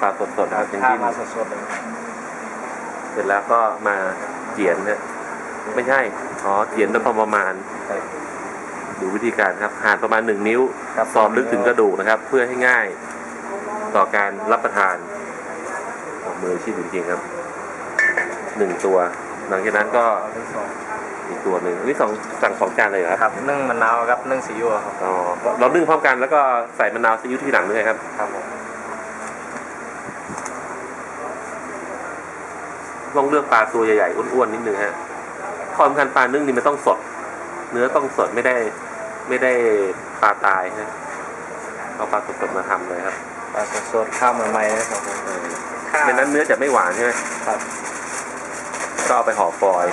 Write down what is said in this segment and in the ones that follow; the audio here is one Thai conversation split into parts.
ปลาสดๆนะครับเป็นข้าที่มาสดๆเลยเสร็จแล้วก็มาเจียนนะไม่ใช่อ๋อเจียนโดยประมาณครับดูวิธีการครับห่านประมาณหนึ่งนิ้วครับสอดลึกถึงกระดูกนะครับ เพื่อให้ง่าย ต่อการรับประทานโอ้มืออาชีพจริงๆครับหนึ่งตัว หลังจากนั้นก็เอาทั้งสองอีกตัวหนึ่งอันนี้สองสั่งสองจานเลยเหรอครับครับนึ่งมะนาวครับนึ่งซีอิ๊วครับอ๋อเรานึ่งพร้อมกันแล้วก็ใส่มะนาวซีอิ๊วที่หลังด้วยครับ ครับผม ต้องเลือกปลาตัวใหญ่ๆอ้วนๆนิดนึงฮะความสำคัญปลานึ่งนี่มันต้องสด เนื้อต้องสดไม่ได้ ไม่ได้ปลาตายฮะเอาปลาสดๆมาทำเลยครับปลาสดๆข้าวใหม่ๆนะครับผมเออไม่นั้นเนื้อจะไม่หวานใช่ไหมครับก็เอาไปห่อฟอยล์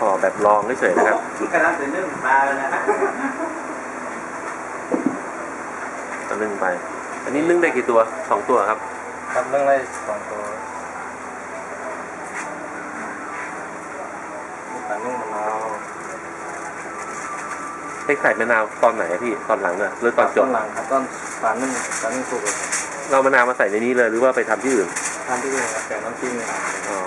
ห่อแบบลองเฉยๆนะครับกำลังจะนึ่งปลาเลยนะก็นึ่งไป อันนี้นึ่งได้กี่ตัวสองตัวครับครับนึ่งได้สองตัวนี่ปลานึ่งมะนาวให้ใส่มะนาวตอนไหนอะพี่ตอนหลังอะหรือตอนจบหลังครับตอนปลานึ่งปลานึ่งสุกเลยครับเรามะนาวมาใส่ในนี้เลยหรือว่าไปทำที่อื่นทานที่อื่นครับแต่น้ำจิ้มเนี่ยอ๋อ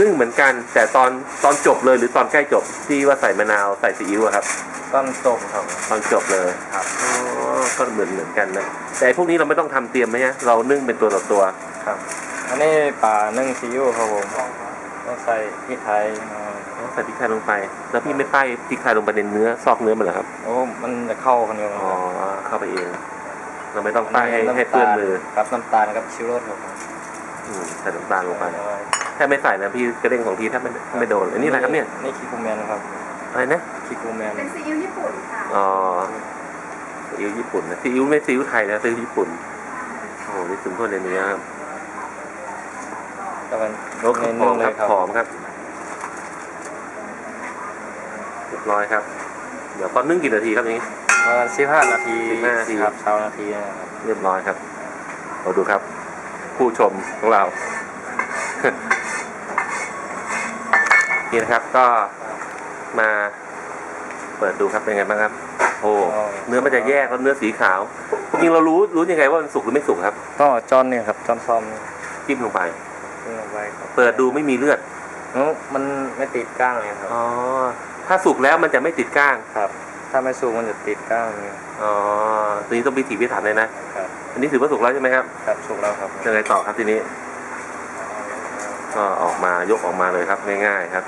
นึ่งเหมือนกัน แต่ตอนตอนจบเลยหรือตอนใกล้จบที่ว่าใส่มะนาวใส่ซีอิ๊วอะครับต้นจบครับตอนจบเลยครับอ๋อก็เหมือนเหมือนกันนะแต่ไอ้พวกนี้เราไม่ต้องทำเตรียมไหมฮะเรานึ่งเป็นตัวต่อตัว ครับ อันนี้ปลานึ่งซีอิ๊วครับผมต้องใส่พริกไทยหน่อยใส่พริกไทยลงไป แล้วพี่ไม่ป้ายพริกไทยลงไปในเนื้อซอกเนื้อมันเหรอครับโอ้มันจะเข้ากันอยู่นะอ๋อครับเข้าไปเอง เราไม่ต้องป้ายให้ให้เปื้อนมือครับน้ำตาลกับชิโรสครับผมอืมใส่น้ำตาลลงไป ถ้าไม่ใส่นะพี่กระเด้งของพี่ถ้าไม่ไม่โดนอันนี้อะไรครับเนี่ยนี่คิคูแมนครับอะไรนะคิคูแมนเป็นซีอิ๊วญี่ปุ่นค่ะอ๋อซีอิ๊วญี่ปุ่นนะซีอิ๊วไม่ซีอิ๊วไทยนะซีอิ๊วญี่ปุ่นโอ้โหนี่ถึงคนในเนื้อครับก็เป็นโอ้ในหนึ่องมเลครัยบครับหอมครับเรียบร้อยครับ เดี๋ยวตอนนึ่งกี่นาทีครับอย่างนี้ประมาณสิบห้านาที15นาทีครับเช้านาทีนะครับเรียบร้อยครับเราดูครับ ผู้ชมของเรา นี่นะครับก็มาเปิดดูครับเป็นไงบ้างครับ โอ้เนื้อมันจะแยกแล้วเนื้อสีขาวจริงๆเรารู้รู้ยังไงว่ามันสุกหรือไม่สุกครับก็จอนเนี่ยครับจอนซอมนี่จิ้มลงไปขึ้นลงไปครับเปิดดูไม่มีเลือดเอ้ามันไม่ติดก้างเลยครับอ๋อถ้าสุกแล้วมันจะไม่ติดก้างครับ ถ้าไม่สูงมันจะติดก้างเนี่ยอ๋อทีนี้ต้องพิถีพิถันเลยนะครับอันนี้ถือว่าสุกแล้วใช่ไหมครับครับสุกแล้วครับยังไงต่อครับทีนี้ ก็ออกมายกออกมาเลยครับง่ายๆครับ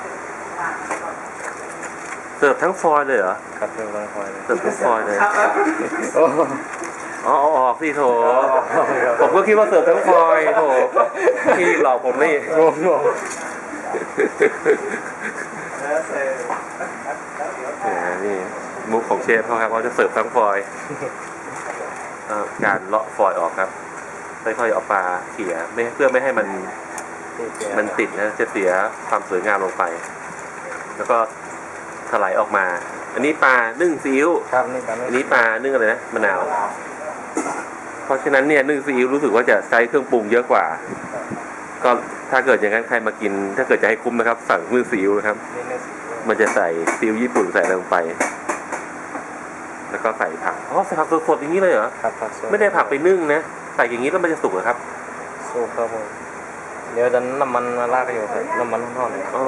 เสิร์ฟทั้งฟอยล์เลยเหรอครับเรื่องต้องคอยเลยเสิร์ฟทั้งฟอยล์เลยโอ้อ๋อเอาออกสิโถผมก็คิดว่าเสิร์ฟทั้งฟอยล์โถพี่หลอกผมนี่งงงแหมนี่มุกของเชฟเขาครับเขาจะเสิร์ฟทั้งฟอยล์เอ่อการเลาะฟอยล์ออกครับค่อยๆเอาปลาเขี่ยไม่เพื่อไม่ให้มัน มันติดนะจะเสียความสวยงามลงไป แล้วก็ถลายออกมา อันนี้ปลานึ่งซีอิ๊วครับนี่ครับอันนี้ปลานึ่งอะไรนะมะนาว เพราะฉะนั้นเนี่ยนึ่งซีอิ๊วรู้สึกว่าจะใช้เครื่องปรุงเยอะกว่า ก็ถ้าเกิดอย่างนั้นใครมากิน ถ้าเกิดจะให้คุ้มนะครับ สั่งนึ่งซีอิ๊วนะครับนี่เนื้อสีมันจะใส่ซีอิ๊วญี่ปุ่นใส่อะไรลงไป แล้วก็ใส่ผักอ๋อใส่ผักสดๆอย่างนี้เลยเหรอครับผักสดไม่ได้ผักไปนึ่งนะใส่อย่างนี้แล้วมันจะสุกเหรอครับสุกครับผม เดี๋ยวจะน้ำมันมาลากอยู่ครับน้ำมันทอดเลยอ๋อ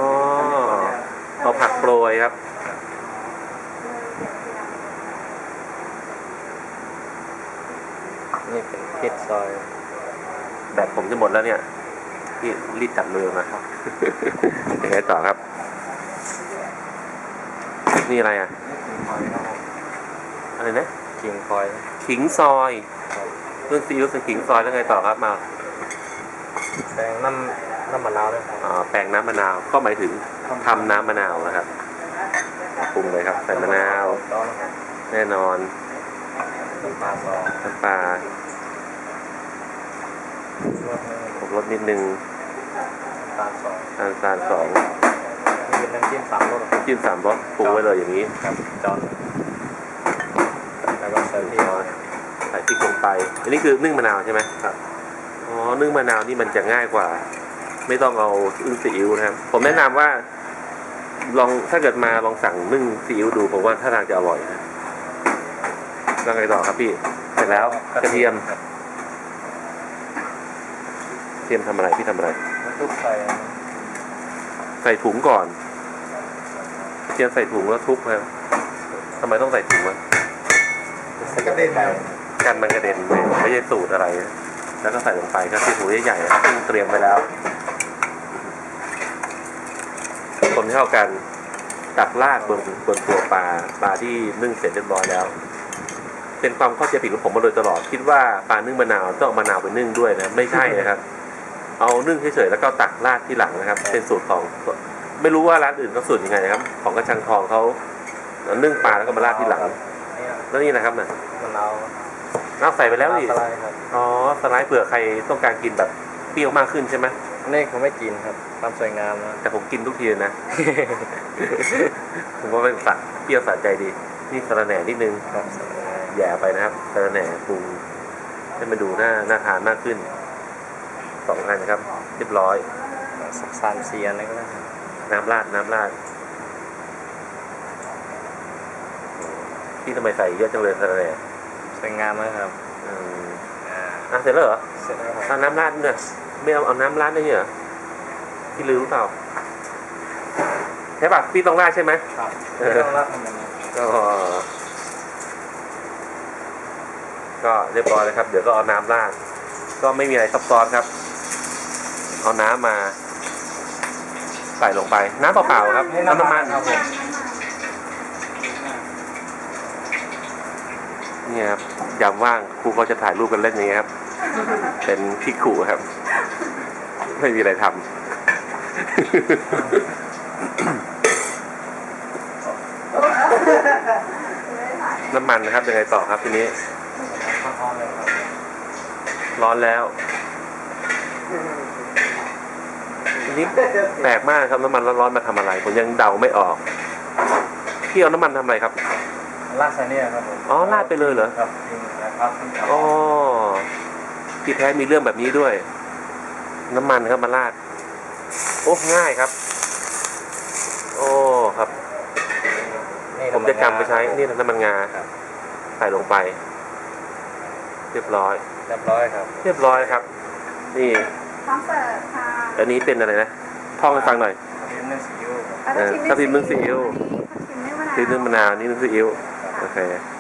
เอาผักโปรยครับนี่เป็นพริกซอยแบบผมจะหมดแล้วเนี่ยพี่รีบจับมือมาครับยังไงต่อครับ นี่อะไรอะอะไรนะขิงคอยขิงซอยเรื่องซีอิ๊วใส่ขิงซอยแล้วไงต่อครับมา แป้งน้ำน้ำมะนาวด้วยครับ อ่าแปลงน้ำมะนาวก็หมายถึงทำน้ำมะนาวนะครับปรุงเลยครับใส่มะนาวตอนนะครับแน่นอนน้ำปลาซอยน้ำปลารสหนึ่งผมรสนิดนึงน้ำตาลซอยน้ำตาลสองนี่เป็นน้ำจิ้มสามรสครับจิ้มสามรสปรุงไว้เลยอย่างนี้ครับจอนแล้วก็ใส่พริกใส่พริกลงไป อันนี้คือนึ่งมะนาวใช่ไหมครับอ๋อ นึ่งมะนาวนี่มันจะง่ายกว่า ไม่ต้องเอานึ่งซีอิ๊วนะครับ ผมแนะนำว่า ลองถ้าเกิดมาลองสั่งนึ่งซีอิ๊วดูผมว่าถ้าทางจะอร่อยนะแล้วไงต่อครับพี่ เสร็จแล้วกระเทียมกระเทียมทำอะไรพี่ทำอะไรแล้วทุบใส่ใส่ถุงก่อนกระเทียมใส่ถุงแล้วทุบครับทำไมต้องใส่ถุงวะกระเด็นไปกันมันกระเด็นไปไม่ใช่สูตรอะไร แล้วก็ใส่ลงไปก็ที่ถุใหญ่ๆนะครับซึ่งเตรียมไว้แล้วคนให้เข้ากันตักราดบนบนตัวปลาปลาที่นึ่งเสร็จเรียบร้อยแล้ว เป็นความเข้าใจผิดของผมมาโดยตลอด คิดว่าปลานึ่งมะนาวต้องเอามะนาวไปนึ่งด้วยนะ ไม่ใช่นะครับ เอานึ่งเฉยๆแล้วก็ตักราดที่หลังนะครับ เป็นสูตรของ ไม่รู้ว่าร้านอื่นเขาสูตรยังไงนะครับ ของกระชังทองเขานึ่งปลาแล้วก็มาราดที่หลัง แล้วนี่นะครับน่ะมะนาว เอาใส่ไปแล้วดิสไลด์ครับอ๋อสไลด์เผื่อใครต้องการกินแบบเปรี้ยวมากขึ้นใช่ไหมอันนี่เขาไม่กินครับตามสวยงามนะ แต่ผมกินทุกทีเลยนะ ผมว่าเป็นสัตว์เปรี้ยวสะใจดี นี่สะระแหน่นิดนึงครับสวยงามแหย่ไปนะครับสะระแหน่ปรุงให้มันดูน่าน่าทานมากขึ้นสองอันนะครับ เรียบร้อย สักสามเซียนอะไรก็ได้ครับน้ำราดน้ำราดพี่ทำไมใส่เยอะจังเลยสะระแหน่ สวยงามนะครับอืมอะเสร็จแล้วเหรอเสร็จแล้วครับเอาน้ำราดเนี่ยไม่เอาเอาน้ำราดได้เนี่ยเหรอพี่ลืมหรือเปล่าใช่ป่ะพี่ต้องราดใช่ไหม ครับเออไม่ต้องรับทำแบบนี้ก็ก็เรียบร้อยแล้วครับ เดี๋ยวก็เอาน้ำราดก็ไม่มีอะไรซับซ้อนครับ เอาน้ำมา ใส่ลงไป น้ำเปล่าๆครับน้ำน้ำมัน ครับผม เนี่ยครับยามว่างครูก็จะถ่ายรูปกันเล่นอย่างเงี้ยครับ เป็นพี่ขู่ครับ ไม่มีอะไรทำน้ำมันนะครับยังไงต่อครับทีนี้ ร้อนแล้วทีนี้แปลกมากครับน้ำมันร้อนๆมาทำอะไร ผมยังเดาไม่ออกพี่เอาน้ำมันทำอะไรครับ ลาดใส่เนี่ยครับผมอ๋อราดไปเลยเหรอครับจริงนะครับจริงครับอ๋อที่แท้มีเรื่องแบบนี้ด้วย น้ำมันครับมาราด โอ้ง่ายครับ โอ้ครับนี่ผมจะจำไปใช้นี่น้ำมันงาใส่ลงไป เรียบร้อย เรียบร้อยครับ เรียบร้อยครับ นี่พร้อมเสิร์ฟค่ะอันนี้เป็นอะไรนะท่องให้ฟังหน่อยอันนี้นึ่งซีอิ๊วครับเออถ้าพิมพ์นึ่งซีอิ๊วถ้าพิมพ์นึ่งซีอิ๊วคือนึ่งมะนาวนี่นึ่งซีอิ๊ว โอเคค